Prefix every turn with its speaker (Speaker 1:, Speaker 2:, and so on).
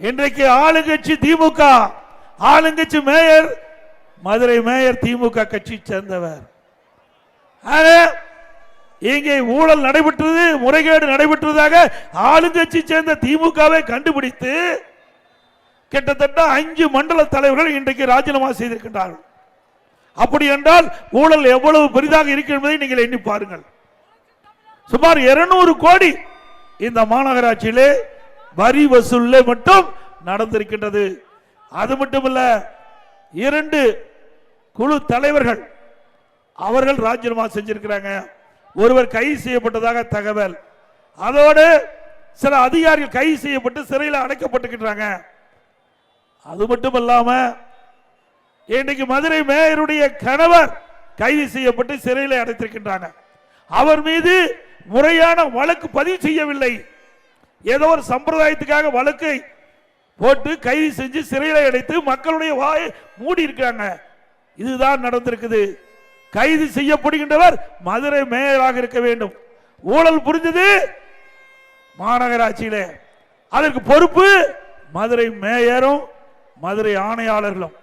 Speaker 1: இன்றைக்கு ஆளுங்கட்சி திமுக ஆளுங்கட்சி மேயர் மதுரை மேயர் திமுக கட்சி சேர்ந்தவர். ஆக, இங்கே ஊழல் நடைபெற்றது முறைகேடு நடைபெற்றதாக ஆளுங்கட்சி சேர்ந்த திமுகவை கண்டுபிடித்து கிட்டத்தட்ட அஞ்சு மண்டல தலைவர்கள் இன்றைக்கு ராஜினாமா செய்திருக்கின்றார்கள். அப்படி என்றால் ஊழல் எவ்வளவு பெரிதாக இருக்கு என்பதை நீங்கள் எண்ணி பாருங்கள். சுமார் 200 கோடி இந்த மாநகராட்சியிலே வரி வசூல்ல மட்டும் நடந்திருக்கின்றது. அது மட்டுமல்ல இரண்டு குழு தலைவர்கள் அவர்கள் ராஜினாமா செஞ்சிருக்கிறாங்க. ஒருவர் கைது செய்யப்பட்டதாக தகவல். அதோடு சில அதிகாரிகள் கைது செய்யப்பட்டு சிறையில் அடைக்கப்பட்டுக்கிட்டாங்க. அது மட்டும் இல்லாம இன்னைக்கு மதுரை மேயருடைய கணவர் கைது செய்யப்பட்டு சிறையில் அடைத்திருக்கின்றாங்க. அவர் மீது முறையான வழக்கு பதிவு செய்யவில்லை. ஏதோ ஒரு சம்பிரதாயத்துக்காக வழக்கை போட்டு கைது செஞ்சு சிறையில் அடைத்து மக்களுடைய வாயை மூடி இருக்காங்க இதுதான் நடந்திருக்குது. கைது செய்யப்படுகின்றவர் மதுரை மேயராக இருக்க வேண்டும். ஊழல் புரிஞ்சது மாநகராட்சியிலே. அதற்கு பொறுப்பு மதுரை மேயரும் மதுரை ஆணையாளர்களும்.